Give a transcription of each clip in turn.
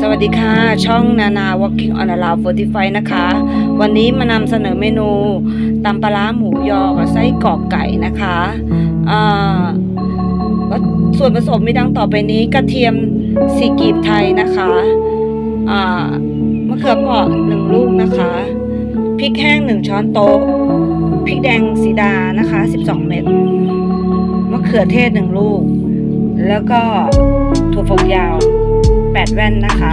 สวัสดีค่ะ ช่องนานา Walking on a l o w 45 นะคะ วันนี้มานำเสนอเมนูตำปลาหมูยอกับไส้กรอกไก่นะคะส่วนผสมมีดังต่อไปนี้กระเทียมสีกีบไทยนะคะมะเขือเปราะหนึ่งลูกนะคะพริกแห้งหนึ่งช้อนโต๊ะพริกแดงสีดานะคะ 12 เม็ดมะเขือเทศหนึ่งลูก แล้วก็ถั่วฝักยาว 8 แว่นนะคะ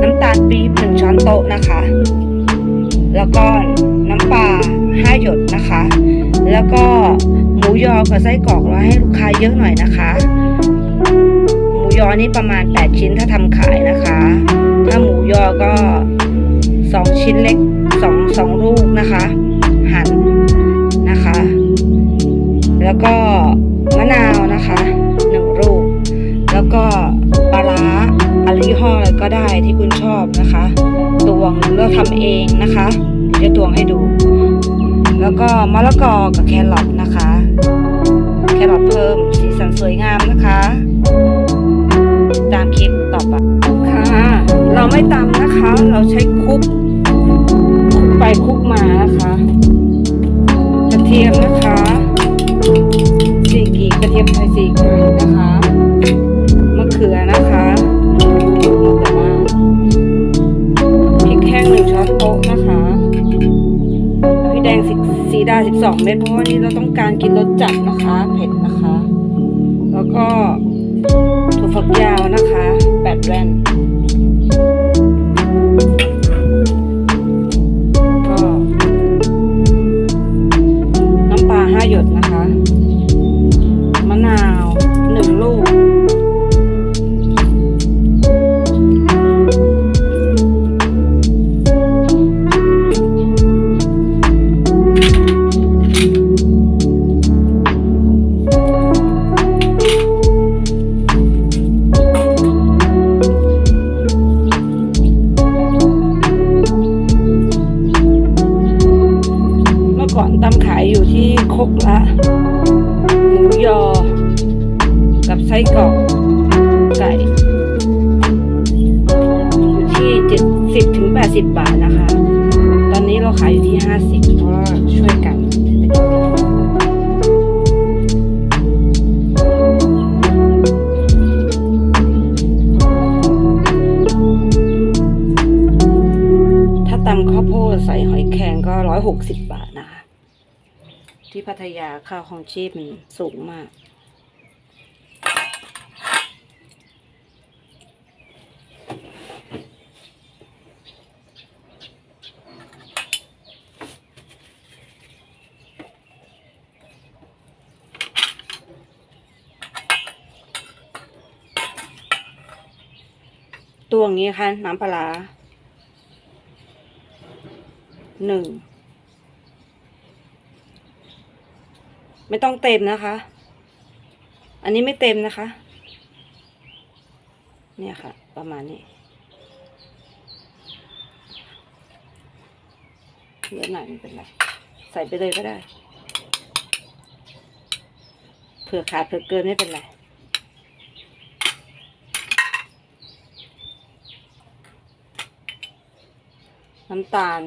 น้ำตาลปี๊บหนึ่งช้อนโต๊ะนะคะ แล้วก็น้ำปลา5 หยดนะคะ แล้วก็หมูยอกับไส้กรอกเราให้ลูกค้าเยอะหน่อยนะคะ หมูยอนี่ประมาณ 8 ชิ้นถ้าทำขายนะคะ ถ้าหมูยอก็ 2 ชิ้นเล็ก2 2ลูกนะคะ หั่นนะคะ แล้วก็มะนาวนะคะ 1 ลูก แล้วก็ปลาร้า อะไรยี่ห้ออะไรก็ได้ที่คุณชอบนะคะตวงหรือเราทำเองนะคะจะตวงให้ดู แล้วก็มะละกอกับแครอทนะคะ แครอทเพิ่มสีสันสวยงามนะคะ ตามคลิปต่อไปค่ะ เราไม่ตำนะคะ เราใช้คลุกคลุกไปคลุกมานะคะกระเทียมนะคะสี่กีกระเทียมไทยสี่กีนะคะมะเขือนะคะ มะเขือมาพริกแห้งหนึ่งช้อนโต๊ะนะคะพริกแดงสีสีดาสิบสองเม็ดเพราะว่านี่เราต้องการกินรสจัดนะคะ เผ็ดนะคะ แล้วก็ถั่วฝักยาวนะคะแปดแว่น ก่อนตำขายอยู่ที่คกละหมูยอ กับไส้กรอกไก่อยู่ที่เจ็ดสิบถึงแปดสิบบาทนะคะ ตอนนี้เราขายอยู่ที่ห้าสิบเพราะว่าช่วยกันถ้าตำข้าวโพดใส่หอยแครงก็ร้อยหกสิบบาท ที่พัทยาค่าของชีพมันสูงมาก ตัวอย่างนี้ค่ะ น้ำปลาร้าหนึ่ง ไม่ต้องเต็มนะคะ อันนี้ไม่เต็มนะคะ เนี่ยค่ะ ประมาณนี้เยอะหน่อยไม่เป็นไร ใส่ไปเลยก็ได้ เผื่อขาดเผื่อเกินไม่เป็นไรน้ำตาล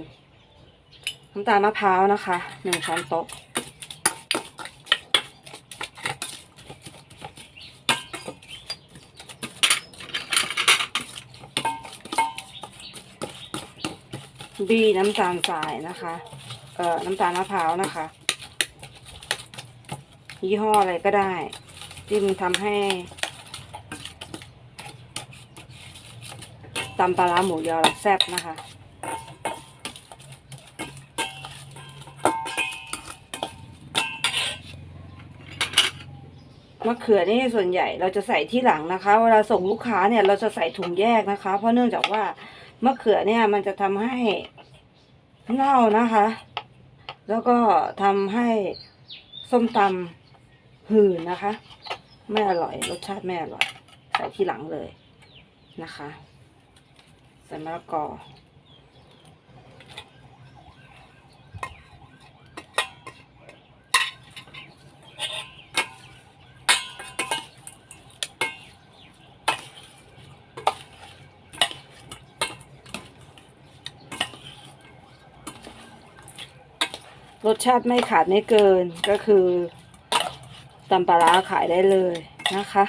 น้ำตาลมะพร้าวนะคะหนึ่งช้อนโต๊ะ บีน้ำตาลทรายนะคะ เอ่อ น้ำตาลมะพร้าวนะคะ ยี่ห้ออะไรก็ได้ ที่มันทำให้ตำปลาร้าหมูยอแซ่บนะคะมะเขือนี่ส่วนใหญ่เราจะใส่ที่หลังนะคะ เวลาส่งลูกค้าเนี่ยเราจะใส่ถุงแยกนะคะ เพราะเนื่องจากว่า มะเขือเนี่ย มันจะทำให้เน่านะคะ แล้วก็ทำให้ส้มตำหืนนะคะ ไม่อร่อย รสชาติไม่อร่อย ใส่ที่หลังเลยนะคะ ใส่มะละกอ รสชาติไม่ขาดไม่เกินก็คือตำปลาร้าขายได้เลยนะคะ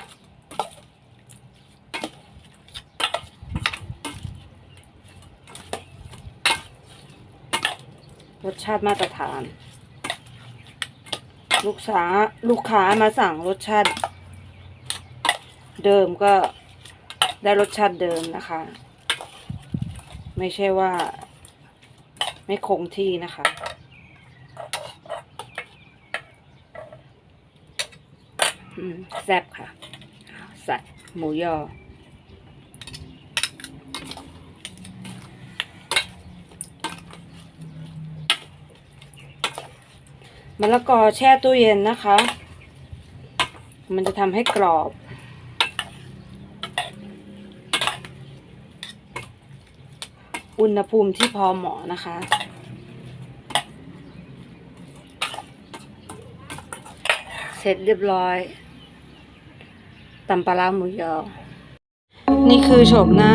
รสชาติมาตรฐาน ลูกค้าลูกค้ามาสั่งรสชาติ เดิมก็ได้รสชาติเดิมนะคะ ไม่ใช่ว่า ไม่คงที่นะคะ อืม แซ่บค่ะ ใส่หมูยอ มะละกอแช่ตู้เย็นนะคะ มันจะทำให้กรอบอุณหภูมิที่พอเหมาะนะคะ เสร็จเรียบร้อย ตำปลาร้าหมูยอ นี่คือโฉมหน้า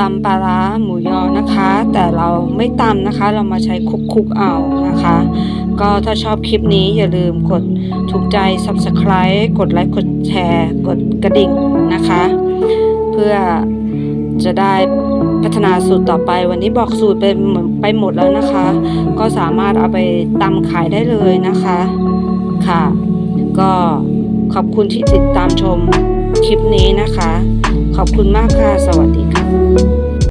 ตำปลาร้าหมูยอนะคะ แต่เราไม่ตำนะคะ เรามาใช้คุกๆเอานะคะ ก็ถ้าชอบคลิปนี้อย่าลืมกดถูกใจ subscribe กดไลค์กดแชร์ กดกระดิ่งนะคะ เพื่อจะได้พัฒนาสูตรต่อไปวันนี้บอกสูตรไปหมดไปหมดแล้วนะคะ ก็สามารถเอาไปตำขายได้เลยนะคะค่ะ ก็ ขอบคุณที่ติดตามชมคลิปนี้นะคะ ขอบคุณมากค่ะ สวัสดีค่ะ